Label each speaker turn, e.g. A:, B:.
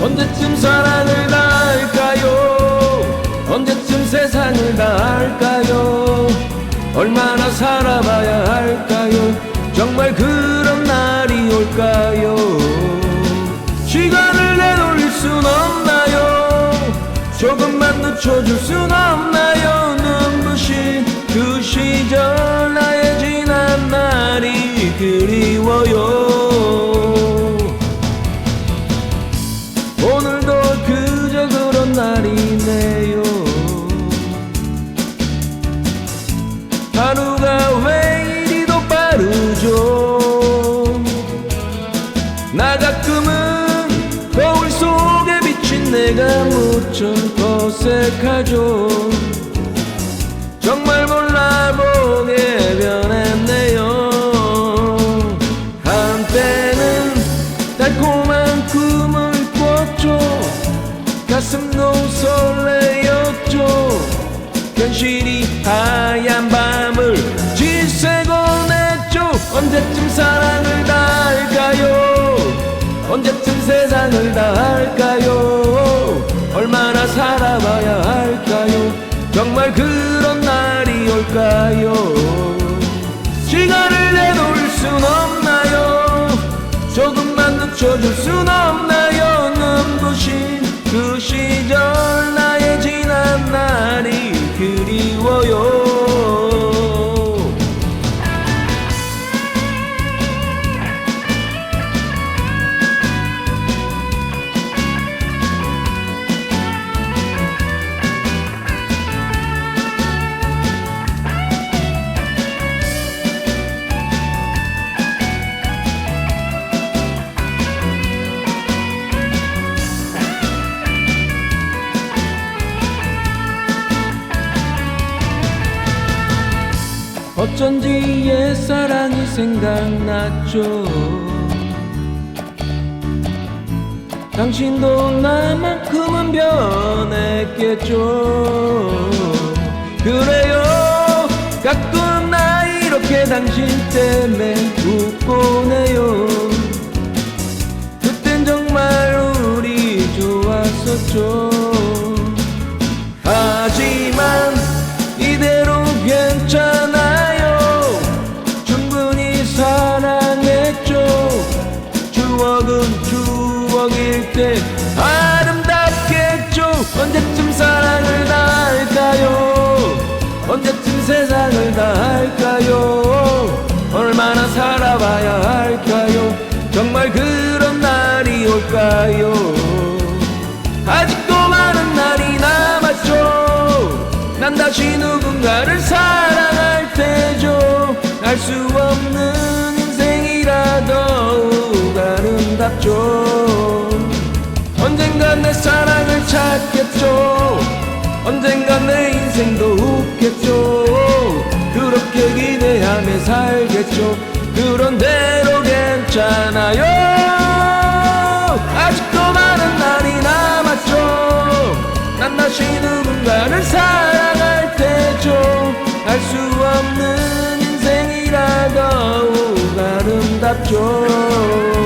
A: 언제쯤 사랑을 다 할까요? 언제쯤 세상을 다 할까요? 얼마나 살아봐야 할까요? 정말 그런 날이 올까요? 시간을 내돌릴 순 없나요? 조금만 늦춰줄 순 없나요 오늘도 그저 그런 날이네요. 하루가 왜 이리도 빠르죠? 나 가끔은 거울 속에 비친 내가 무척 어색하죠. 정말 몰라보게 정말 그런 날이 올까요 어쩐지 옛사랑이 생각났죠. 당신도 나만큼은 변했겠죠. 그래요. 가끔 나 이렇게 당신 때문에 웃고 내요. 그땐 정말 우리 좋았었죠 때 아름답겠죠 언제쯤 사랑을 다 할까요? 언제쯤 세상을 다 할까요? 얼마나 살아봐야 할까요? 정말 그런 날이 올까요? 아직도 많은 날이 남았죠. 난 다시 누군가를 사랑할 테죠. 알 수 없는 인생이라 더욱 아름답죠 언젠간 내 사랑을 찾겠죠. 언젠간 내 인생도 웃겠죠. 그렇게 기대하며 살겠죠. 그런 대로 괜찮아요. 아직도 많은 날이 남았죠. 난 다시 누군가를 사랑할 테죠. 알 수 없는 인생이라 더욱 아름답죠